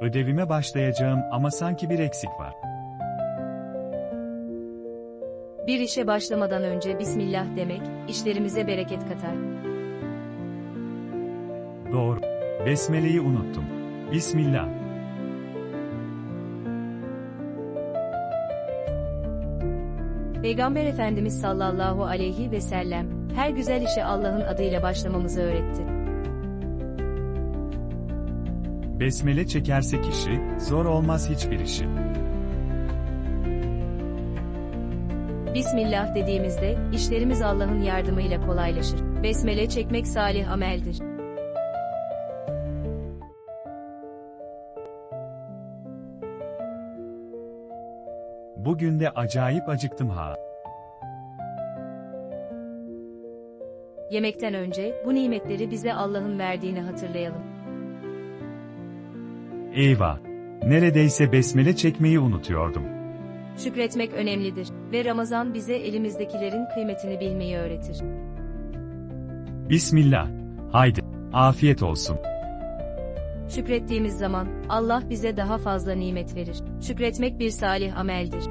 Ödevime başlayacağım ama sanki bir eksik var. Bir işe başlamadan önce Bismillah demek, işlerimize bereket katar. Doğru. Besmele'yi unuttum. Bismillah. Peygamber Efendimiz sallallahu aleyhi ve sellem, her güzel işe Allah'ın adıyla başlamamızı öğretti. Besmele çekerse kişi, zor olmaz hiçbir işi. Bismillah dediğimizde, işlerimiz Allah'ın yardımıyla kolaylaşır. Besmele çekmek salih ameldir. Bugün de acayip acıktım ha. Yemekten önce, bu nimetleri bize Allah'ın verdiğini hatırlayalım. Eyvah. Neredeyse besmele çekmeyi unutuyordum. Şükretmek önemlidir ve Ramazan bize elimizdekilerin kıymetini bilmeyi öğretir. Bismillah. Haydi. Afiyet olsun. Şükrettiğimiz zaman Allah bize daha fazla nimet verir. Şükretmek bir salih ameldir.